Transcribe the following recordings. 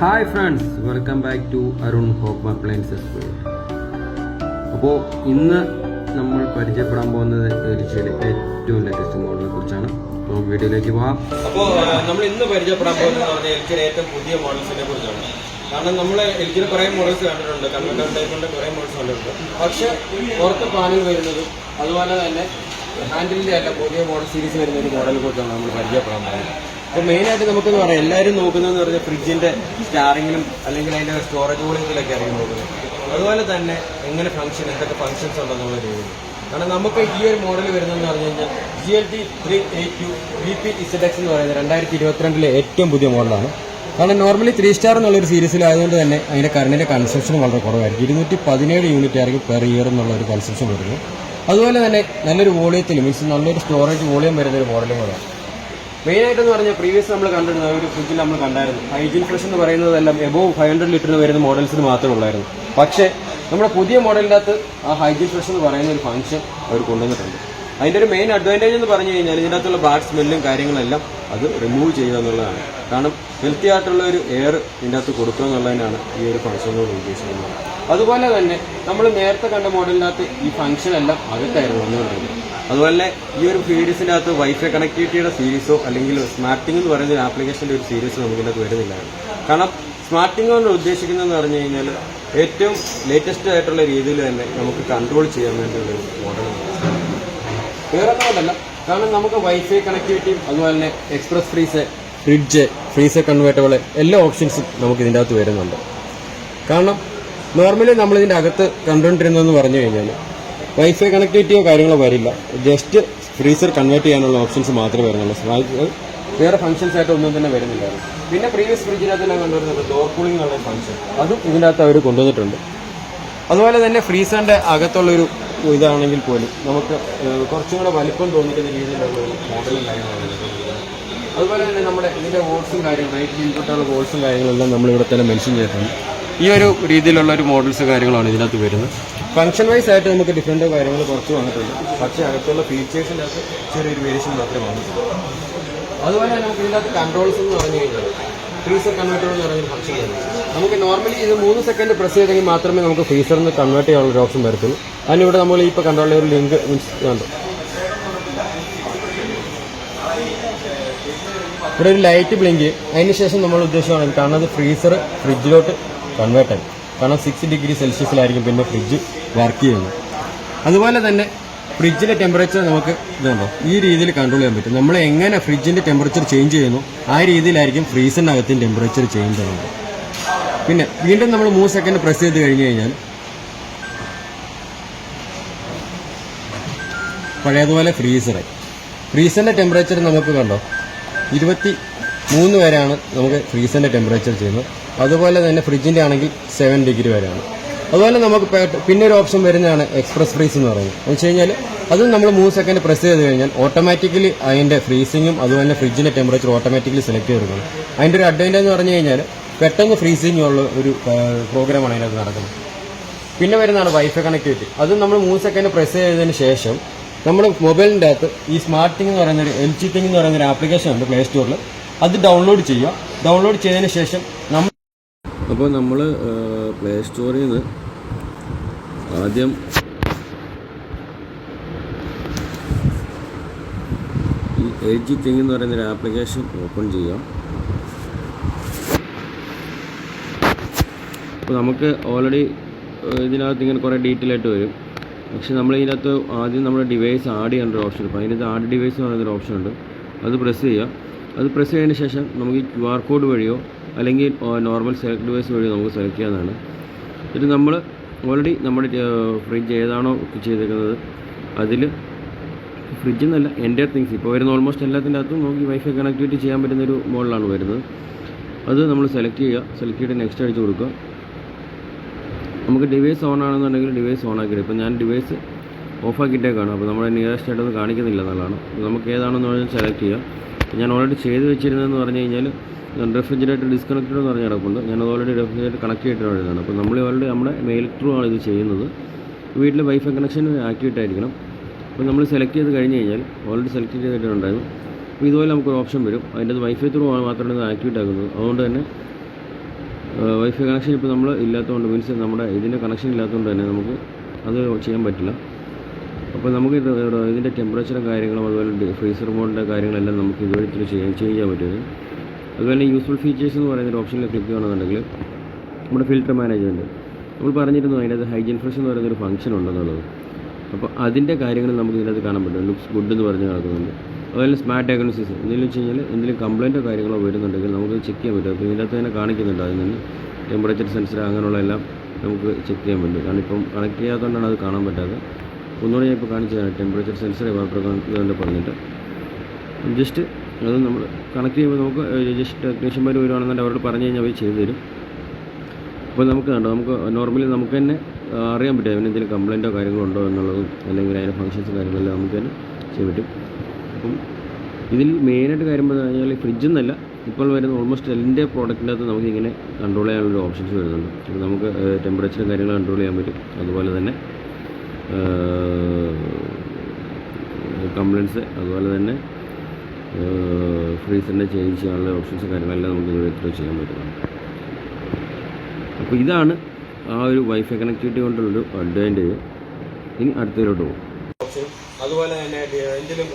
Hi friends welcome back to Arun Hope Appliances അപ്പോൾ ഇന്ന് നമ്മൾ പരിചയപ്പെടാൻ പോകുന്നത് തീർച്ചയായും ഏറ്റവും ലേറ്റസ്റ്റ് മോഡലിനെ കുറിച്ചാണ്. അപ്പോൾ വീഡിയോയിലേക്ക് പോവാം. അപ്പോൾ നമ്മൾ ഇന്ന് പരിചയപ്പെടാൻ പോകുന്നത് ഏറ്റവും പുതിയ മോഡൽസിനെ കുറിച്ചാണ്. കാരണം നമ്മൾ എൽജിയുടെ കുറേ മോഡൽസ് കണ്ടിട്ടുണ്ട്. കമ്പ്യൂട്ടർ ടൈപ്പിന്റെ കുറേ മോഡൽസ് കണ്ടിട്ടുണ്ട്. പക്ഷേ പുറത്ത് പാനൽ വരുന്നത് അതുപോലെ തന്നെ ഹാൻഡിലിന്റെ അല്ല പുതിയ മോഡൽ സീരീസ് വരുന്ന ഒരു മോഡലിനെ കുറിച്ചാണ് നമ്മൾ പരിചയപ്പെടാൻ പോകുന്നത്. അപ്പോൾ മെയിനായിട്ട് നമുക്കെന്ന് പറയാം. എല്ലാവരും നോക്കുന്നതെന്ന് പറഞ്ഞാൽ ഫ്രിഡ്ജിന്റെ സ്റ്റാറിങ്ങിലും അല്ലെങ്കിൽ അതിന്റെ സ്റ്റോറേജ് വോളിയത്തിലൊക്കെ ആയിരിക്കും നോക്കുന്നത്. അതുപോലെ തന്നെ എങ്ങനെ ഫംഗ്ഷൻ എന്തൊക്കെ ഫംഗ്ഷൻസ് ഉണ്ടെന്നുള്ള രീതിയിൽ. കാരണം നമുക്ക് ഈ ഒരു മോഡൽ വരുന്നതെന്ന് പറഞ്ഞു കഴിഞ്ഞാൽ G L T three eight P Z X എന്ന് പറയുന്നത് രണ്ടായിരത്തി ഇരുപത്തിരണ്ടിലെ ഏറ്റവും പുതിയ മോഡലാണ് കാരണം നോർമലി ത്രീ സ്റ്റാർ എന്നുള്ളൊരു സീരീസിലായതുകൊണ്ട് തന്നെ അതിന്റെ കറണ്ടിന്റെ കൺസ്ട്രക്ഷൻ വളരെ കുറവായിരിക്കും. ഇരുന്നൂറ്റി പതിനേഴ് യൂണിറ്റ് ആയിരിക്കും പെർ ഇയർ എന്നുള്ള ഒരു കൺസംഷൻ വരുന്നത്. അതുപോലെ തന്നെ നല്ലൊരു വോളിയത്തിൽ മീൻസ് നല്ലൊരു സ്റ്റോറേജ് വോളിയം വരുന്ന ഒരു മോഡലും കൂടെയാണ് മെയിനായിട്ട് എന്ന് പറഞ്ഞാൽ പ്രീവിയസ് നമ്മൾ കണ്ടിരുന്നത് ഒരു ഫ്രിഡ്ജിൽ നമ്മൾ കണ്ടായിരുന്നു. ഹൈജീൻ ഫ്രഷ് എന്ന് പറയുന്നതെല്ലാം എബോവ് ഫൈവ് ഹൺഡ്രഡ് ലിറ്ററിന് വരുന്ന മോഡൽസിന് മാത്രമേ ഉള്ളായിരുന്നു. പക്ഷേ നമ്മുടെ പുതിയ മോഡലിന്റെ അകത്ത് ആ ഹൈജീൻ ഫ്രഷ് എന്ന് പറയുന്ന ഒരു ഫംഗ്ഷൻ അവർ കൊണ്ടുവന്നിട്ടുണ്ട്. അതിന്റെ ഒരു മെയിൻ അഡ്വാന്റേജ് എന്ന് പറഞ്ഞു കഴിഞ്ഞാൽ ഇതിന്റെ അകത്തുള്ള ബാഡ് സ്മെല്ലും കാര്യങ്ങളെല്ലാം അത് റിമൂവ് ചെയ്യുക എന്നുള്ളതാണ്. കാരണം ഹെൽത്തി ആയിട്ടുള്ള ഒരു എയർ ഇതിന്റെ അകത്ത് കൊടുക്കുക എന്നുള്ളതിനാണ് ഈ ഒരു ഫംഗ്ഷൻ കൊണ്ട് ഉദ്ദേശിക്കുന്നത്. അതുപോലെ തന്നെ നമ്മൾ നേരത്തെ കണ്ട മോഡലിനകത്ത് ഈ ഫംഗ്ഷൻ എല്ലാം അകത്തായിരുന്നു വന്നുകൊണ്ടിരുന്നത്. അതുപോലെ ഈ ഒരു സീരീസിന്റെ അകത്ത് വൈഫൈ കണക്ടിവിറ്റിയുടെ സീരീസോ അല്ലെങ്കിൽ സ്മാർട്ടിംഗ് എന്ന് പറയുന്ന ഒരു ആപ്ലിക്കേഷന്റെ ഒരു സീരീസ് നമുക്കിതിനകത്ത് വരുന്നില്ലായിരുന്നു കാരണം സ്മാർട്ടിംഗ് കൊണ്ട് ഉദ്ദേശിക്കുന്നതെന്ന് പറഞ്ഞു കഴിഞ്ഞാൽ ഏറ്റവും ലേറ്റസ്റ്റ് ആയിട്ടുള്ള രീതിയിൽ തന്നെ നമുക്ക് കൺട്രോൾ ചെയ്യാൻ വേണ്ടിയുള്ള ഒരു മോഡലാണ് വേറെ ഒന്നുമല്ല. കാരണം നമുക്ക് വൈഫൈ കണക്ടിവിറ്റി അതുപോലെ തന്നെ express freeze fridge freezer convertible എല്ലാ ഓപ്ഷൻസും നമുക്ക് ഇതിന്റെ അകത്ത് വരുന്നുണ്ട്. കാരണം നോർമലി നമ്മൾ ഇതിന്റെ അകത്ത് കണ്ടുകൊണ്ടിരുന്നതെന്ന് പറഞ്ഞു കഴിഞ്ഞാൽ വൈഫൈ കണക്ടിവിറ്റിയോ കാര്യങ്ങളോ വരില്ല. ജസ്റ്റ് ഫ്രീസർ കൺവേർട്ട് ചെയ്യാനുള്ള ഓപ്ഷൻസ് മാത്രമേ വരുന്നുള്ളൂ. വേറെ ഫംഗ്ഷൻസ് ആയിട്ട് ഒന്നും തന്നെ വരുന്നില്ല. പിന്നെ പ്രീവിയസ് ഫ്രിഡ്ജിനകത്ത് ഞാൻ കണ്ടുവരുന്നത് ഡോർ കൂളിംഗ് ഉള്ള ഫംഗ്ഷൻ അതും ഇതിനകത്ത് അവർ കൊണ്ടുവന്നിട്ടുണ്ട്. അതുപോലെ തന്നെ ഫ്രീസറിന്റെ അകത്തുള്ളൊരു ഇതാണെങ്കിൽ പോലും നമുക്ക് കുറച്ചും കൂടെ വലിപ്പം തോന്നിക്കുന്ന രീതിയിലുള്ള മോഡലും കാര്യങ്ങളാണ് അതുപോലെ തന്നെ നമ്മുടെ ഇതിന്റെ വോൾസും കാര്യങ്ങളും റൈറ്റ് ഇൻപുട്ടുള്ള വോൾസും കാര്യങ്ങളെല്ലാം നമ്മളിവിടെ തന്നെ മെൻഷൻ ചെയ്തിട്ടുണ്ട്. ഈ ഒരു രീതിയിലുള്ള ഒരു മോഡൽസ് കാര്യങ്ങളാണ് ഇതിനകത്ത് വരുന്നത്. ഫംഗ്ഷൻ വൈസ് ആയിട്ട് നമുക്ക് ഡിഫറെന്റ് കാര്യങ്ങൾ കുറച്ച് വന്നിട്ടുണ്ട്. പക്ഷേ അകത്തുള്ള ഫീച്ചേഴ്സിന്റെ അകത്ത് ചെറിയൊരു വേരിയേഷൻ മാത്രമേ വന്നിട്ടുള്ളൂ. അതുപോലെ തന്നെ നമുക്ക് ഇതിനകത്ത് കൺട്രോൾസ് എന്ന് പറഞ്ഞു കഴിഞ്ഞാൽ ഫ്രീസർ കൺവേർട്ടർ എന്ന് പറയുന്ന ഫംഗ്ഷൻ നമുക്ക് നോർമലി ഇത് മൂന്ന് സെക്കൻഡ് പ്രസ് ചെയ്തെങ്കിൽ മാത്രമേ നമുക്ക് ഫ്രീസറിൽ നിന്ന് കൺവേർട്ട് ചെയ്യാനുള്ള ഒരു ഓപ്ഷൻ വരത്തുള്ളൂ. അതിനിവിടെ നമ്മൾ ഇപ്പോൾ കണ്ടുള്ള ഒരു ലിങ്ക് കണ്ടു ഇവിടെ ഒരു ലൈറ്റ് ബ്ലിങ്ക് അതിന് ശേഷം നമ്മൾ ഉദ്ദേശമാണ് അത് ഫ്രീസർ ഫ്രിഡ്ജിലോട്ട് കൺവേർട്ട് ആയി. കാരണം സിക്സ് ഡിഗ്രി സെൽഷ്യസിലായിരിക്കും പിന്നെ ഫ്രിഡ്ജ് വർക്ക് ചെയ്യുന്നത്. അതുപോലെ തന്നെ ഫ്രിഡ്ജിലെ ടെമ്പറേച്ചർ നമുക്ക് ഇതുണ്ടോ? ഈ രീതിയിൽ കൺട്രോൾ ചെയ്യാൻ പറ്റും. നമ്മൾ എങ്ങനെ ഫ്രിഡ്ജിന്റെ ടെമ്പറേച്ചർ ചേഞ്ച് ചെയ്യുന്നു ആ രീതിയിലായിരിക്കും ഫ്രീസറിനകത്തും ടെമ്പറേച്ചർ ചേഞ്ച് ചെയ്യുന്നത്. പിന്നെ വീണ്ടും നമ്മൾ മൂന്ന് സെക്കൻഡ് പ്രസ് ചെയ്ത് കഴിഞ്ഞ് കഴിഞ്ഞാൽ പഴയതുപോലെ ഫ്രീസർ ഫ്രീസറിന്റെ ടെമ്പറേച്ചർ നമുക്ക് കണ്ടോ? ഇരുപത്തി മൂന്ന് വരെയാണ് നമുക്ക് ഫ്രീസറിന്റെ ടെമ്പറേച്ചർ ചെയ്യുന്നത്. അതുപോലെ തന്നെ ഫ്രിഡ്ജിന്റെ ആണെങ്കിൽ സെവൻ ഡിഗ്രി വരെയാണ്. അതുപോലെ നമുക്ക് പിന്നെ ഒരു ഓപ്ഷൻ വരുന്നതാണ് എക്സ്പ്രസ് ഫ്രീസ് എന്ന് പറയുന്നത്. എന്ന് വെച്ച് കഴിഞ്ഞാൽ അത് നമ്മൾ മൂന്ന് സെക്കൻഡ് പ്രസ് ചെയ്ത് കഴിഞ്ഞാൽ ഓട്ടോമാറ്റിക്കലി അതിന്റെ ഫ്രീസിങ്ങും അതുപോലെ ഫ്രിഡ്ജിന്റെ ടെമ്പറേച്ചർ ഓട്ടോമാറ്റിക്കലി സെലക്ട് ചെയ്തെടുക്കണം അതിന്റെ ഒരു അഡ്വാന്റേജ് എന്ന് പറഞ്ഞു കഴിഞ്ഞാൽ പെട്ടെന്ന് ഫ്രീസിങ് ഉള്ള ഒരു പ്രോഗ്രാമാണ് അതിനകത്ത് നടക്കുന്നത്. പിന്നെ വരുന്നതാണ് വൈഫൈ കണക്ടിവിറ്റി അത് നമ്മൾ മൂന്ന് സെക്കൻഡ് പ്രസ് ചെയ്തതിന് ശേഷം നമ്മൾ മൊബൈലിന്റെ അകത്ത് ഈ സ്മാർട്ട് തിങ് എന്ന് പറയുന്ന ഒരു എൽ ജി തിങ് എന്ന് പറയുന്ന ഒരു ആപ്ലിക്കേഷൻ ഉണ്ട് പ്ലേ സ്റ്റോറിൽ അത് ഡൗൺലോഡ് ചെയ്യുക. ഡൗൺലോഡ് ചെയ്തതിന് ശേഷം അപ്പോൾ നമ്മൾ പ്ലേ സ്റ്റോറിൽ നിന്ന് ആദ്യം ഈ എയ്റ്റ് ജി തിങ് എന്ന് പറയുന്നൊരു ആപ്ലിക്കേഷൻ ഓപ്പൺ ചെയ്യാം. അപ്പോൾ നമുക്ക് ഓൾറെഡി ഇതിനകത്ത് ഇങ്ങനെ കുറേ ഡീറ്റെയിൽ ആയിട്ട് വരും. പക്ഷെ നമ്മൾ ഇതിനകത്ത് ആദ്യം നമ്മുടെ ഡിവൈസ് ആഡ് ചെയ്യേണ്ട ഒരു ഓപ്ഷൻ അപ്പോൾ അതിനകത്ത് ആഡ് ഡിവൈസ് എന്ന് പറയുന്നൊരു ഓപ്ഷൻ ഉണ്ട്. അത് പ്രസ് ചെയ്യുക അത് പ്രസ് ചെയ്തതിന് ശേഷം നമുക്ക് ഈ ക്യു ആർ കോഡ് വഴിയോ അല്ലെങ്കിൽ നോർമൽ സെലക്ട് ഡിവൈസ് വഴി നമുക്ക് സെലക്ട് ചെയ്യാവുന്നതാണ്. ഇത് നമ്മൾ ഓൾറെഡി നമ്മുടെ ഫ്രിഡ്ജ് ഏതാണോ ചെയ്തേക്കുന്നത് അതിൽ ഫ്രിഡ്ജ് എന്നല്ല എന്റെ തിങ്സ് ഇപ്പോൾ വരുന്ന ഓൾമോസ്റ്റ് എല്ലാത്തിന്റെ അകത്തും നമുക്ക് വൈഫൈ കണക്ടിവിറ്റി ചെയ്യാൻ പറ്റുന്ന ഒരു മോഡലാണ് വരുന്നത്. അത് നമ്മൾ സെലക്ട് ചെയ്യുക. സെലക്ട് ചെയ്തിട്ട് നെക്സ്റ്റ് അടിച്ച് കൊടുക്കുക. നമുക്ക് ഡിവൈസ് ഓൺ ആണെന്നുണ്ടെങ്കിൽ ഡിവൈസ് ഓൺ ആക്കിയിട്ട് ഇപ്പോൾ ഞാൻ ഡിവൈസ് ഓഫ് ആക്കിയിട്ടേക്കാണ് അപ്പോൾ നമ്മുടെ നിയറസ്റ്റ് ആയിട്ടൊന്നും കാണിക്കുന്നില്ല എന്നുള്ളതാണ്. നമുക്ക് ഏതാണെന്ന് പറഞ്ഞാൽ സെലക്ട് ചെയ്യുക ഞാൻ ഓൾറെഡി ചെയ്ത് വെച്ചിരുന്നതെന്ന് പറഞ്ഞു കഴിഞ്ഞാൽ റെഫ്രിജറേറ്റർ ഡിസ്കണക്റ്റഡ് എന്ന് പറഞ്ഞ കിടപ്പുണ്ട് ഞാൻ ഓൾറെഡി റെഫ്രിജറേറ്റർ കണക്ട് ചെയ്തിട്ടുണ്ടായിരുന്നു അപ്പോൾ നമ്മൾ ഓൾറെഡി നമ്മുടെ മെയിൽ ത്രൂ ആണ് ഇത് ചെയ്യുന്നത്. വീട്ടിൽ വൈഫൈ കണക്ഷൻ ആക്ടിവേറ്റ് ആയിരിക്കണം അപ്പോൾ നമ്മൾ സെലക്ട് ചെയ്ത് കഴിഞ്ഞ് കഴിഞ്ഞാൽ ഓൾറെഡി സെലക്ട് ചെയ്തിട്ടുണ്ടായിരുന്നു. അപ്പോൾ ഇതുപോലെ നമുക്കൊരു ഓപ്ഷൻ വരും. അതിന്റെ വൈഫൈ ത്രൂ മാത്രമാണ് ഇത് ആക്ടിവേറ്റ് ആക്കുന്നത് അതുകൊണ്ട് തന്നെ വൈഫൈ കണക്ഷൻ ഇപ്പോൾ നമ്മൾ ഇല്ലാത്തതുകൊണ്ട് മീൻസ് നമ്മുടെ ഇതിന്റെ കണക്ഷൻ ഇല്ലാത്തതുകൊണ്ട് തന്നെ നമുക്ക് അത് ചെയ്യാൻ പറ്റില്ല. അപ്പോൾ നമുക്ക് ഇത് ഇതിന്റെ ടെമ്പറേച്ചറും കാര്യങ്ങളും അതുപോലെ ഫ്രീസർ മോഡിന്റെ കാര്യങ്ങളെല്ലാം നമുക്ക് ഇതുവഴി ചെയ്യാൻ ചേഞ്ച് ചെയ്യാൻ പറ്റുന്നത് അതുപോലെ യൂസ്ഫുൾ ഫീച്ചേഴ്സ് എന്ന് പറയുന്ന ഒരു ഓപ്ഷനിൽ ക്ലിക്ക് ചെയ്യണമെന്നുണ്ടെങ്കിൽ നമ്മുടെ ഫിൽറ്റർ മാനേജ്മെന്റ് നമ്മൾ പറഞ്ഞിരുന്നു അതിനകത്ത് ഹൈജീൻ ഫ്രഷ് എന്ന് പറയുന്ന ഒരു ഫംഗ്ഷൻ ഉണ്ടെന്നുള്ളത്. അപ്പോൾ അതിന്റെ കാര്യങ്ങൾ നമുക്ക് ഇതിനകത്ത് കാണാൻ പറ്റും. ലുക്സ് ഗുഡ് എന്ന് പറഞ്ഞ് നടക്കുന്നുണ്ട്. അതുപോലെ സ്മാർട്ട് ഡയഗ്നോസിസ് എന്തെങ്കിലും വെച്ച് കഴിഞ്ഞാൽ എന്തെങ്കിലും കംപ്ലയിന്റോ കാര്യങ്ങളോ വരുന്നുണ്ടെങ്കിൽ നമുക്ക് ചെക്ക് ചെയ്യാൻ പറ്റും. അപ്പോൾ ഇതിനകത്ത് തന്നെ കാണിക്കുന്നുണ്ട് അതിൽ നിന്ന് ടെമ്പറേച്ചർ സെൻസർ അങ്ങനെയുള്ള എല്ലാം നമുക്ക് ചെക്ക് ചെയ്യാൻ പറ്റും. കാരണം ഇപ്പം കണക്ട് ചെയ്യാത്തതുകൊണ്ടാണ് അത് കാണാൻ പറ്റാത്തത്. ഒന്നുകൂടെ ഞാൻ ഇപ്പോൾ തരാം ടെമ്പറേച്ചർ സെൻസർ വാട്ടർ ഇതുകൊണ്ട് പറഞ്ഞിട്ട്. ജസ്റ്റ് അത് നമ്മൾ കണക്ട് ചെയ്യുമ്പോൾ നമുക്ക് ജസ്റ്റ് ടെക്നീഷ്യന്മാർ വരുവാണെന്നുണ്ടെങ്കിൽ അവരോട് പറഞ്ഞു കഴിഞ്ഞാൽ അവർ ചെയ്തു തരും. അപ്പോൾ നമുക്ക് കണ്ടോ നമുക്ക് നോർമലി നമുക്ക് തന്നെ അറിയാൻ പറ്റും അതിന് എന്തെങ്കിലും കംപ്ലയിന്റോ കാര്യങ്ങളോ ഉണ്ടോ എന്നുള്ളതും അല്ലെങ്കിൽ അതിന്റെ ഫങ്ഷൻസ് കാര്യങ്ങളെല്ലാം നമുക്ക് തന്നെ ചെയ്യാൻ പറ്റും. അപ്പം ഇതിൽ മെയിനായിട്ട് കാര്യം പറഞ്ഞു കഴിഞ്ഞാൽ ഫ്രിഡ്ജ് എന്നല്ല ഇപ്പോൾ വരുന്ന ഓൾമോസ്റ്റ് എല്ലാ പ്രോഡക്റ്റിന്റെ അകത്ത് നമുക്ക് ഇങ്ങനെ കൺട്രോൾ ചെയ്യാനുള്ള ഓപ്ഷൻസ് വരുന്നുണ്ട്. നമുക്ക് ടെമ്പറേച്ചറും കാര്യങ്ങളും കൺട്രോൾ ചെയ്യാൻ പറ്റും. അതുപോലെ തന്നെ കംപ്ലയിൻസ് അതുപോലെ തന്നെ ഫ്രീസറിന്റെ ചേഞ്ച് ചെയ്യാനുള്ള ഓപ്ഷൻസ് കാര്യങ്ങളെല്ലാം നമുക്ക് ഇതിൽ ചെയ്യാൻ പറ്റുന്നു അപ്പോൾ ഇതാണ് ആ ഒരു വൈഫൈ കണക്ടിവിറ്റി കൊണ്ടുള്ളൊരു അഡ്വാന്റേജ് ഇനി അടുത്തതിലോട്ട് പോകും അതുപോലെ തന്നെ എന്തെങ്കിലും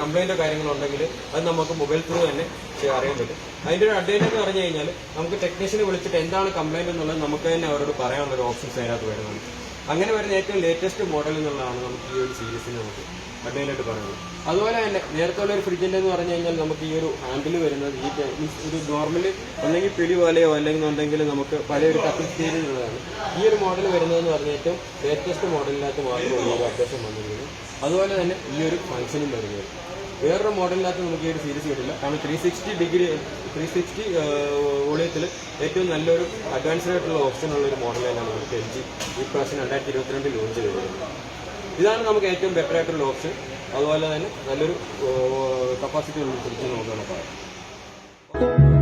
കംപ്ലൈന്റോ കാര്യങ്ങളോ ഉണ്ടെങ്കിൽ അത് നമുക്ക് മൊബൈൽ ത്രൂ തന്നെ അറിയാൻ പറ്റും. അതിന്റെ ഒരു അഡ്വാന്റേജ് എന്ന് പറഞ്ഞു കഴിഞ്ഞാൽ നമുക്ക് ടെക്നീഷ്യനെ വിളിച്ചിട്ട് എന്താണ് കംപ്ലൈന്റ് എന്നുള്ളത് നമുക്ക് തന്നെ അവരോട് പറയാനുള്ള ഒരു ഓപ്ഷൻസ് അതിനകത്ത് വരുന്നുണ്ട്. അങ്ങനെ വരുന്ന ഏറ്റവും ലേറ്റസ്റ്റ് മോഡൽ എന്നുള്ളതാണ് നമുക്ക് ഈ ഒരു സീരീസിന് നമുക്ക് അഡ്വാന്റേജ് പറയുന്നത്. അതുപോലെ തന്നെ നേരത്തെ ഉള്ള ഒരു ഫ്രിഡ്ജിന്റെ എന്ന് പറഞ്ഞു കഴിഞ്ഞാൽ നമുക്ക് ഈ ഒരു ഹാൻഡിൽ വരുന്നത് ഈ മീൻസ് ഒരു നോർമലി ഒന്നെങ്കിൽ പിടി പോലെയോ അല്ലെങ്കിൽ ഉണ്ടെങ്കിൽ നമുക്ക് പല ഒരു ഉള്ളതാണ്. ഈ ഒരു മോഡൽ വരുന്നതെന്ന് പറഞ്ഞ ഏറ്റവും ലേറ്റസ്റ്റ് മോഡലിനകത്ത് മാത്രമേ ഈ അപ്ഡേഷൻ വന്നിരിക്കുന്നത്. അതുപോലെ തന്നെ ഈ ഒരു ഫംഗ്ഷനും വരുന്നത്. വേറൊരു മോഡലിനകത്ത് നമുക്ക് ഈ ഒരു സീരീസ് കിട്ടില്ല. കാരണം three sixty degree three sixty വോളിയത്തിൽ ഏറ്റവും നല്ലൊരു അഡ്വാൻസ്ഡ് ആയിട്ടുള്ള ഓപ്ഷൻ ഉള്ള ഒരു മോഡലാണ് നമുക്ക് എൽ ജി ഈ പ്രാവശ്യം രണ്ടായിരത്തി ഇരുപത്തിരണ്ടിൽ ലോഞ്ച് ചെയ്തത്. ഇതാണ് നമുക്ക് ഏറ്റവും ബെറ്റർ ആയിട്ടുള്ള ഓപ്ഷൻ അതുപോലെ തന്നെ നല്ലൊരു കപ്പാസിറ്റി ഉള്ള ഫ്രിഡ്ജ് നമുക്ക് പറയാം.